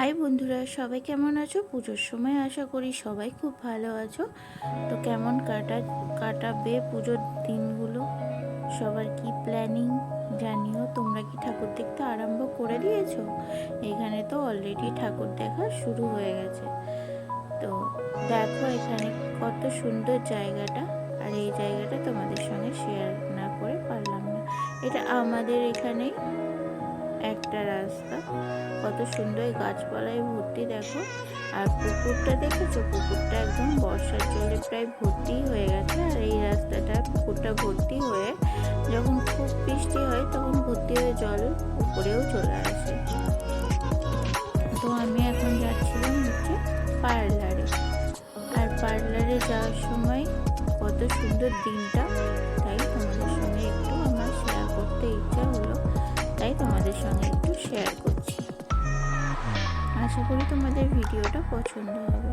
High বন্ধুরা, সবাই কেমন আছো? পুজোর সময় আশা করি সবাই খুব ভালো আছো। তো কেমন কাটা, কাটাবে পুজোর দিনগুলো? সবার কি প্ল্যানিং জানিও? তোমরা কি ঠাকুর দেখতে আরম্ভ করে দিয়েছ? এখানে তো অলরেডি ঠাকুর দেখা শুরু হয়ে গেছে। তো দেখো এখানে কত সুন্দর জায়গাটা। আর এই জায়গাটা তোমাদের সঙ্গে শেয়ার না করে পারলাম না। এটা আমাদের এখানেই একটা রাস্তা। কত সুন্দর গাছপালায় ভর্তি, দেখো। আর পুকুরটা দেখেছ? পুকুরটা একদম বর্ষার জলে প্রায় ভর্তি হয়ে গেছে। আর এই রাস্তাটা পুকুরটা ভর্তি হয়ে যখন খুব বৃষ্টি হয়, তখন ভর্তি হয়ে জল উপরেও চলে আসে। তো আমি এখন যাচ্ছিলাম হচ্ছে পার্লারে। আর পার্লারে যাওয়ার সময় কত সুন্দর দিনটা। তাই তোমাদের সঙ্গে একটু আমার শেয়ার করতে ইচ্ছা হলো। তাই তোমাদের সঙ্গে একটু শেয়ার করছি। আশা করি তোমাদের ভিডিওটা পছন্দ হবে।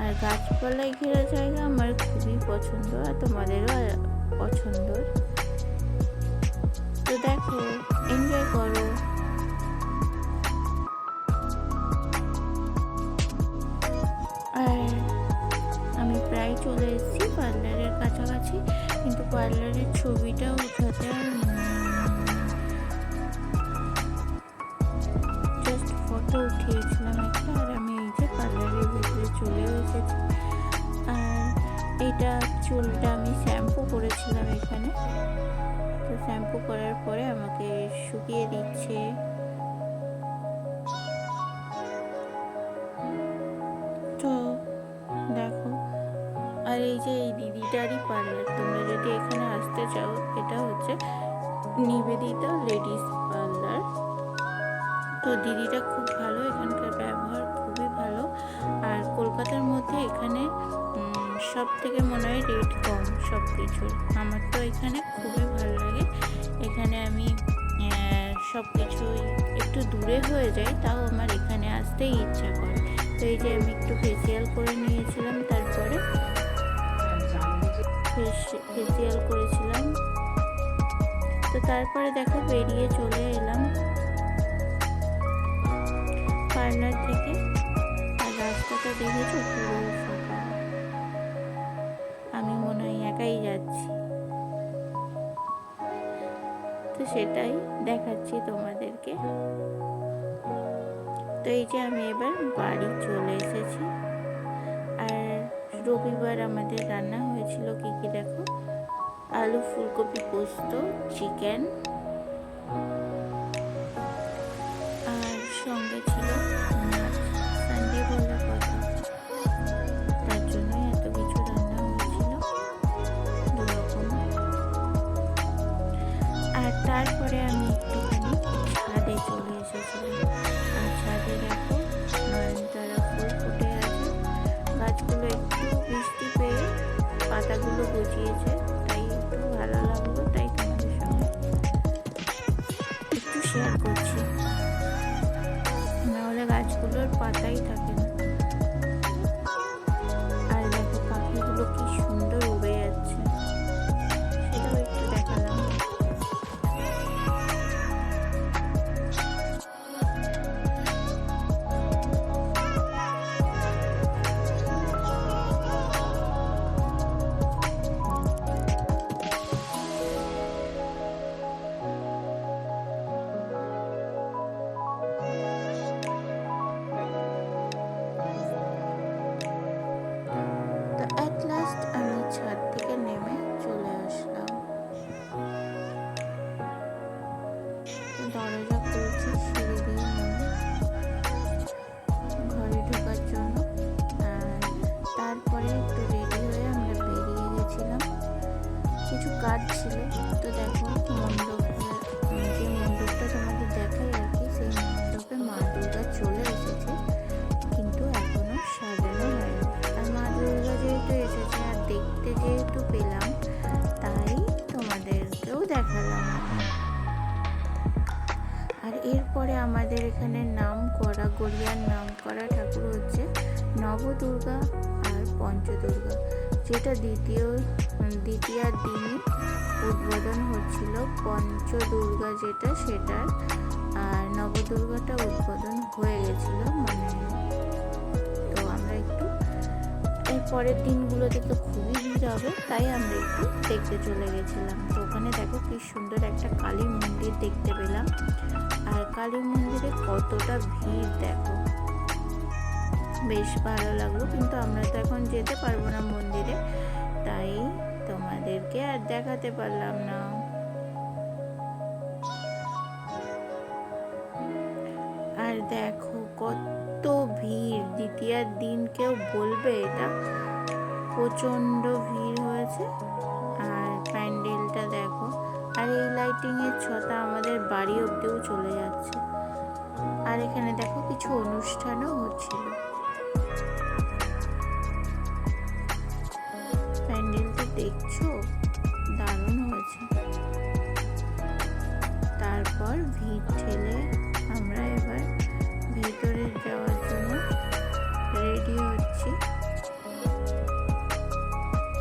আর গাছপালায় ঘেরা জায়গা আমার খুবই পছন্দ আর তোমাদেরও পছন্দ। তো দেখো এনজয় করো। আর আমি প্রায় চলে এসেছি পার্লারের কাছাকাছি, কিন্তু পার্লারের ছবিটা উঠাতে আর এসেছি। আর এটা চুলটা আমি শ্যাম্পু করেছিলাম এখানে। তো শ্যাম্পু করার পরে আমাকে শুকিয়ে দিচ্ছে। তো দেখো, আর এই যে এই দিদিটারই পার্লার, তোমরা যদি এখানে আসতে চাও, এটা হচ্ছে নিবেদিতা লেডিস পার্লার। তো দিদিটা খুব ভালো এখানকার ব্যবহার কলকাতার মধ্যে এখানে সব থেকে মনে হয় রেট কম সব কিছুর আমার তো এখানে খুবই ভালো লাগে। এখানে আমি সব কিছুই একটু দূরে হয়ে যায় তাও আমার এখানে আসতেই ইচ্ছা করে। তো এই যে আমি একটু ফেসিয়াল করে নিয়েছিলাম, তারপরে ফেসিয়াল করেছিলাম। তো তারপরে দেখো বেরিয়ে চলে এলাম। পার্লার থেকে। রাস্তাটা দেখেছ? পুরো ফাঁকা। আমি মনে হয় একাই যাচ্ছি। তো সেটাই দেখাচ্ছি তোমাদেরকে। তো এই যে আমি এবার বাড়ি চলে এসেছি। আর রবিবার আমাদের রান্না হয়েছিল কি কি দেখো? আলু ফুলকপি পোস্ত, চিকেন। Thank you. কাজ ছিল। তো দেখো মণ্ডপ যে মণ্ডপটা তোমাদের দেখাই আর কি, সেই মণ্ডপে মা দুর্গা চলে এসেছে, কিন্তু এখনও সাজানো হয়নি। আর মা দুর্গা যেহেতু এসেছে, আর দেখতে যেহেতু পেলাম, তাই তোমাদেরকেও দেখালাম। আর এরপরে আমাদের এখানে নাম করা, গড়িয়ার নাম করা ঠাকুর হচ্ছে নবদুর্গা আর পঞ্চদুর্গা। যেটা দ্বিতীয় দ্বিতীয় দিনই উদ্বোধন হচ্ছিল পঞ্চ দুর্গা যেটা সেটার, আর নবদুর্গাটা উদ্বোধন হয়ে গেছিল মানে তো আমরা একটু এর পরের দিনগুলোতে তো খুবই ভিড় হবে, তাই আমরা একটু দেখতে চলে গেছিলাম। তো ওখানে দেখো কি সুন্দর একটা কালী মন্দির দেখতে পেলাম। আর কালী মন্দিরে কতটা ভিড় দেখো। বেশ ভালো লাগল, কিন্তু আমরা তো এখন যেতে পারব না মন্দিরে, তাই তোমাদেরকে আর দেখাতে পারলাম না। আর দেখো কত ভিড় দ্বিতীয় দিন কেউ বলবে এটা, প্রচণ্ড ভিড় হয়েছে। আর প্যান্ডেলটা দেখো, আর এই লাইটিংয়ের ছটা আমাদের বাড়ি অব্দিও চলে যাচ্ছে। আর এখানে দেখো কিছু অনুষ্ঠানও হচ্ছিল। দেখছ? দারুণ হয়েছে। তারপর ভিড় ঠেলে আমরা এবার ভেতরে যাওয়ার জন্য রেডি হচ্ছি।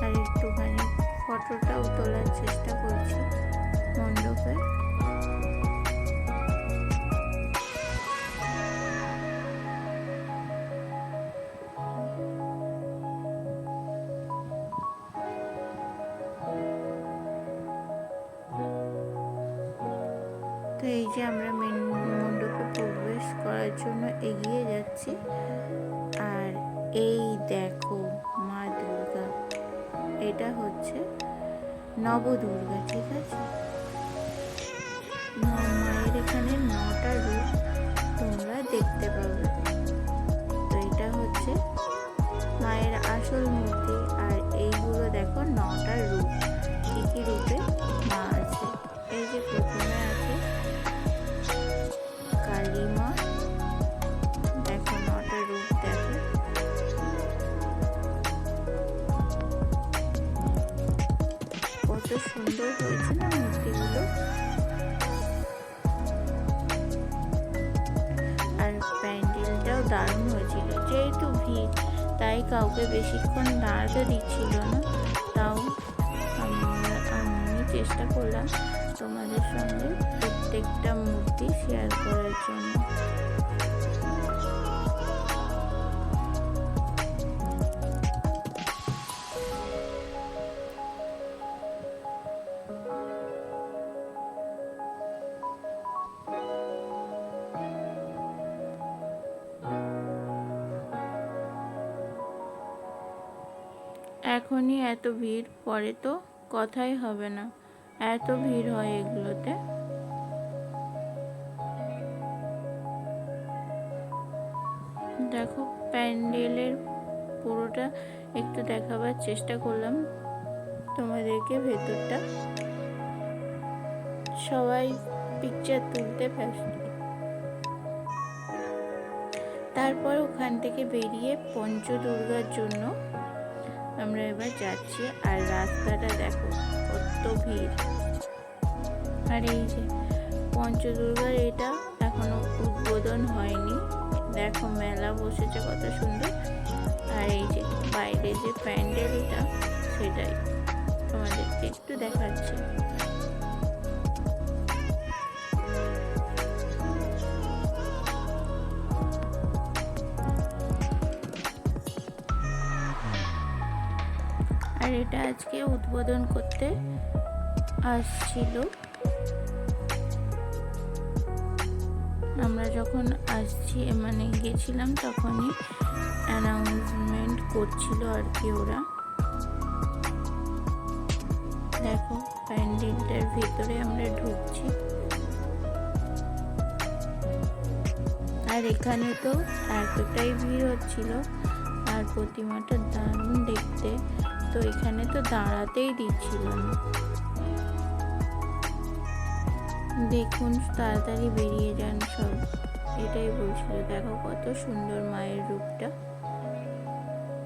আর একটুখানি ফটোটাও তোলার চেষ্টা করছি মণ্ডপে। যে আমরা মেন মণ্ডপে প্রবেশ করার জন্য এগিয়ে যাচ্ছি। আর এই দেখো মা দুর্গা। এটা হচ্ছে নবদুর্গা, ঠিক আছে? মায়ের এখানে নটা রূপ তোমরা দেখতে পাবে। তো এটা হচ্ছে মায়ের আসল মূর্তি। আর এইগুলো দেখো নটা দারুণ হয়েছিল। যেহেতু ভিড়, তাই কাউকে বেশিক্ষণ দাঁড়াতে দিচ্ছিল না। তাও আমি চেষ্টা করলাম তোমাদের সঙ্গে প্রত্যেকটা মূর্তি শেয়ার করার জন্য। এখনই এত ভিড়, পরে তো কথাই হবে না। এত ভিড় হয় এগুলোতে। দেখো, প্যান্ডেলের পুরোটা একটু দেখাবার চেষ্টা করলাম। তোমাদেরকে ভেতরটা। সবাই পিকচার তুলতে ব্যস্ত। তারপর ওখান থেকে বেরিয়ে পঞ্চদুর্গার জন্য আমরা এবার যাচ্ছি আর রাস্তাটা দেখো, কত ভিড়। আর এই যে পঞ্চদুর্গার এটা এখনও উদ্বোধন হয়নি। দেখো মেলা বসেছে কত সুন্দর। আর এই যে বাইরে যে প্যান্ডেলটা, সেটাই তোমাদেরকে একটু দেখাচ্ছি। আর এটা আজকে উদ্বোধন করতে আসছিল। আমরা যখন আসছি মানে গেছিলাম তখনই অ্যানাউন্সমেন্ট করছিল আর কি ওরা। দেখো, প্যান্ডেলটার ভিতরে আমরা ঢুকছি। আর এখানে তো এতটাই ভিড় হচ্ছিল, আর প্রতিমাটা দারুণ দেখতে। তো এখানে তো দাঁড়াতেই দিচ্ছিল না দেখুন তাড়াতাড়ি বেরিয়ে যান সব। এটাই বলছিল। দেখো কত সুন্দর মায়ের রূপটা।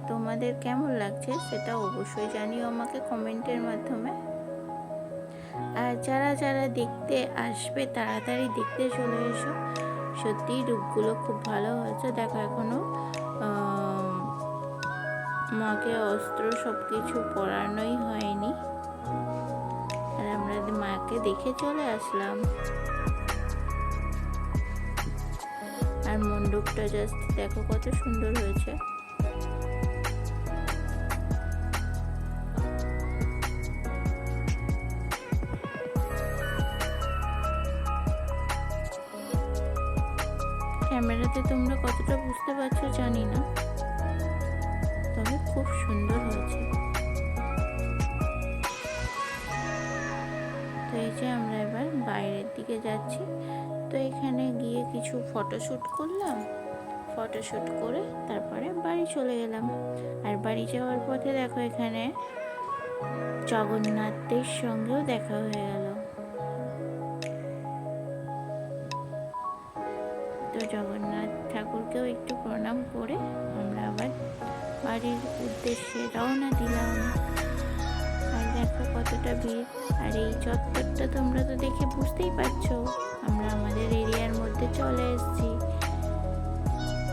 তোমাদের কেমন লাগছে সেটা অবশ্যই জানিও আমাকে কমেন্টের মাধ্যমে। আর যারা যারা দেখতে আসবে তাড়াতাড়ি দেখতে চলে এসো। সত্যি রূপগুলো খুব ভালো হয়েছে। দেখো এখনও আহ, মাকে অস্ত্র সব কিছু পরানোই হয়নি। আর আমরা মাকে দেখে চলে আসলাম। আর মণ্ডপটা জাস্ট দেখো কত সুন্দর হয়েছে। ক্যামেরাতে তোমরা কতটা বুঝতে পারছ জানি না। খুব সুন্দর হয়েছে। তো এই যে আমরা এবার বাইরের দিকে যাচ্ছি। তো এখানে গিয়ে কিছু ফটোশ্যুট করলাম। ফটোশ্যুট করে তারপরে বাড়ি চলে গেলাম। আর বাড়ি যাওয়ার পথে দেখো এখানে জগন্নাথের সঙ্গেও দেখা হয়ে গেল। তো জগন্নাথ ঠাকুরকেও একটু প্রণাম করে আমরা আবার বাড়ির উদ্দেশ্যে রওনা দিলাম। আর দেখো কতটা ভিড়। আর এই চত্বরটা তোমরা তো দেখে বুঝতেই পারছ, আমরা আমাদের এরিয়ার মধ্যে চলে এসেছি।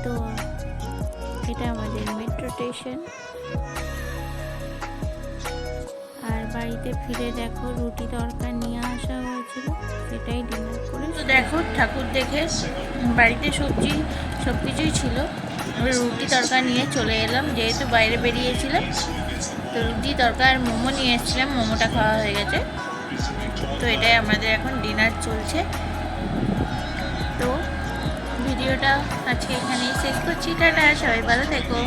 তো, এটা আমাদের মেট্রো স্টেশন আর বাড়িতে ফিরে দেখো রুটি তরকা নিয়ে আসা হয়েছিল, সেটাই ডিনার করে তো দেখো, ঠাকুর দেখে বাড়িতে সবজি সব কিছুই ছিল। রুটি তরকা নিয়ে চলে এলাম, যেহেতু বাইরে বেরিয়েছিলাম। তো রুটি তরকা আর মোমো নিয়ে এসেছিলাম, মোমোটা খাওয়া হয়ে গেছে। তো এটাই আমাদের এখন ডিনার চলছে। তো ভিডিওটা আজকে এখানেই শেষ করছি। টাটা, সবাই ভালো থেকো।